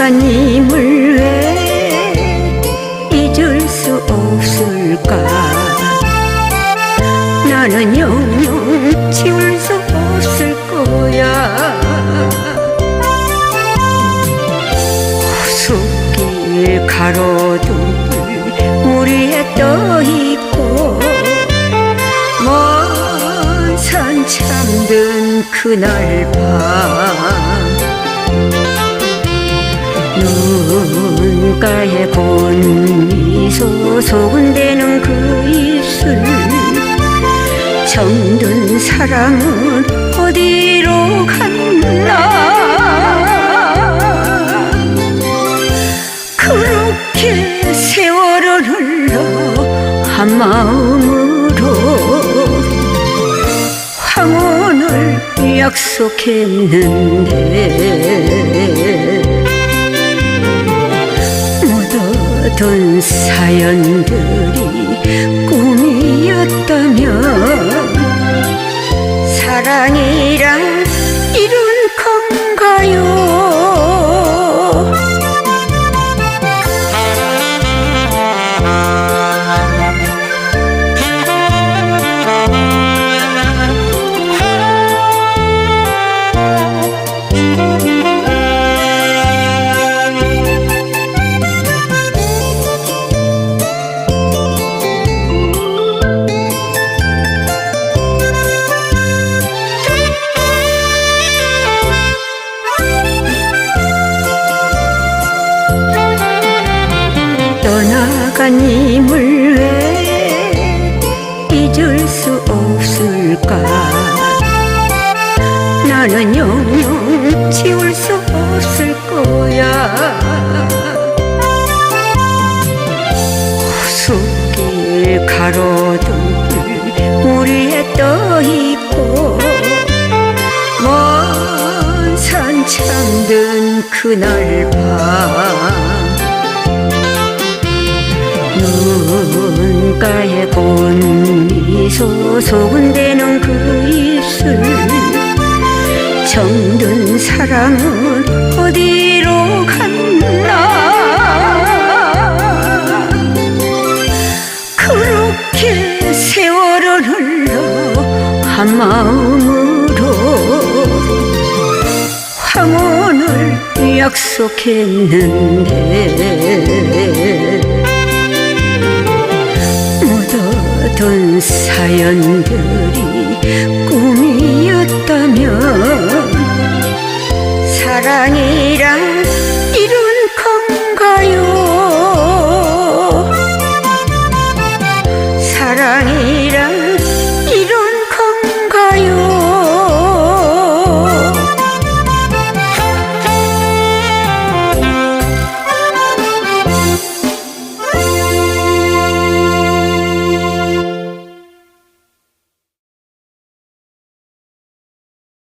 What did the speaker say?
떠나간님을 왜 잊을 수 없을까? 나는 영영 지울 수 없을 거야. 숲길 가로등 우리에 떠있고 먼산 잠든 그날 밤 눈가에 본 미소 소근대는 그 입술 정든 사랑은 어디로 갔나? 그렇게 세월을 흘러 한 마음으로 황혼을 약속했는데 어둔 사연들이 떠나간님을 왜 잊을 수 없을까? 나는 영영 지울 수 없을 거야. 숲길 가로등 우리에 떠있고 먼산 잠든 그날 밤 눈가에 본 미소 소근대는 그 입술. 정든 사랑은 어디로 갔나? 그렇게 세월을 흘러 한 마음으로 황혼을 약속했는데 어떤 사연들이 꿈이었다면